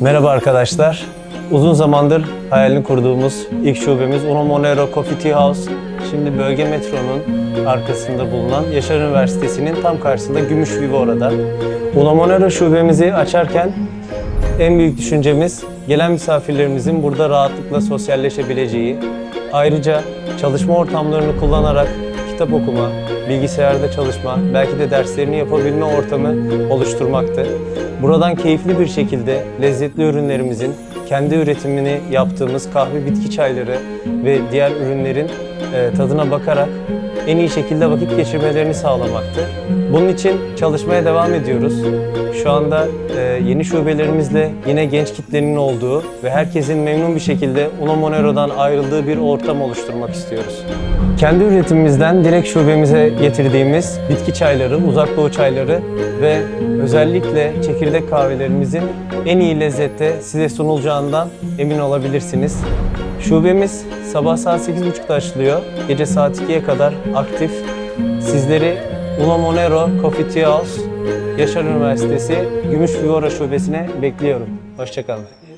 Merhaba arkadaşlar. Uzun zamandır hayalini kurduğumuz ilk şubemiz Uno Monero Coffee Tea House. Şimdi bölge metronun arkasında bulunan Yaşar Üniversitesi'nin tam karşısında Gümüş Vivora'da. Uno Monero şubemizi açarken en büyük düşüncemiz gelen misafirlerimizin burada rahatlıkla sosyalleşebileceği, ayrıca çalışma ortamlarını kullanarak kitap okuma, bilgisayarda çalışma, belki de derslerini yapabilme ortamı oluşturmaktı. Buradan keyifli bir şekilde lezzetli ürünlerimizin kendi üretimini yaptığımız kahve bitki çayları ve diğer ürünlerin e, tadına bakarak en iyi şekilde vakit geçirmelerini sağlamaktı. Bunun için çalışmaya devam ediyoruz. Şu anda e, yeni şubelerimizle yine genç kitlenin olduğu ve herkesin memnun bir şekilde Uno Monero'dan ayrıldığı bir ortam oluşturmak istiyoruz. Kendi üretimimizden direkt şubemize getirdiğimiz bitki çayları, uzak doğu çayları ve özellikle çekirdek kahvelerimizin en iyi lezzette size sunulacağından emin olabilirsiniz. Şubemiz sabah saat 8.30'da açılıyor. Gece saat 2'ye kadar aktif. Sizleri Uno Monero Coffee Tea House, Yaşar Üniversitesi Gümüş Vivora Şubesi'ne bekliyorum. Hoşçakalın.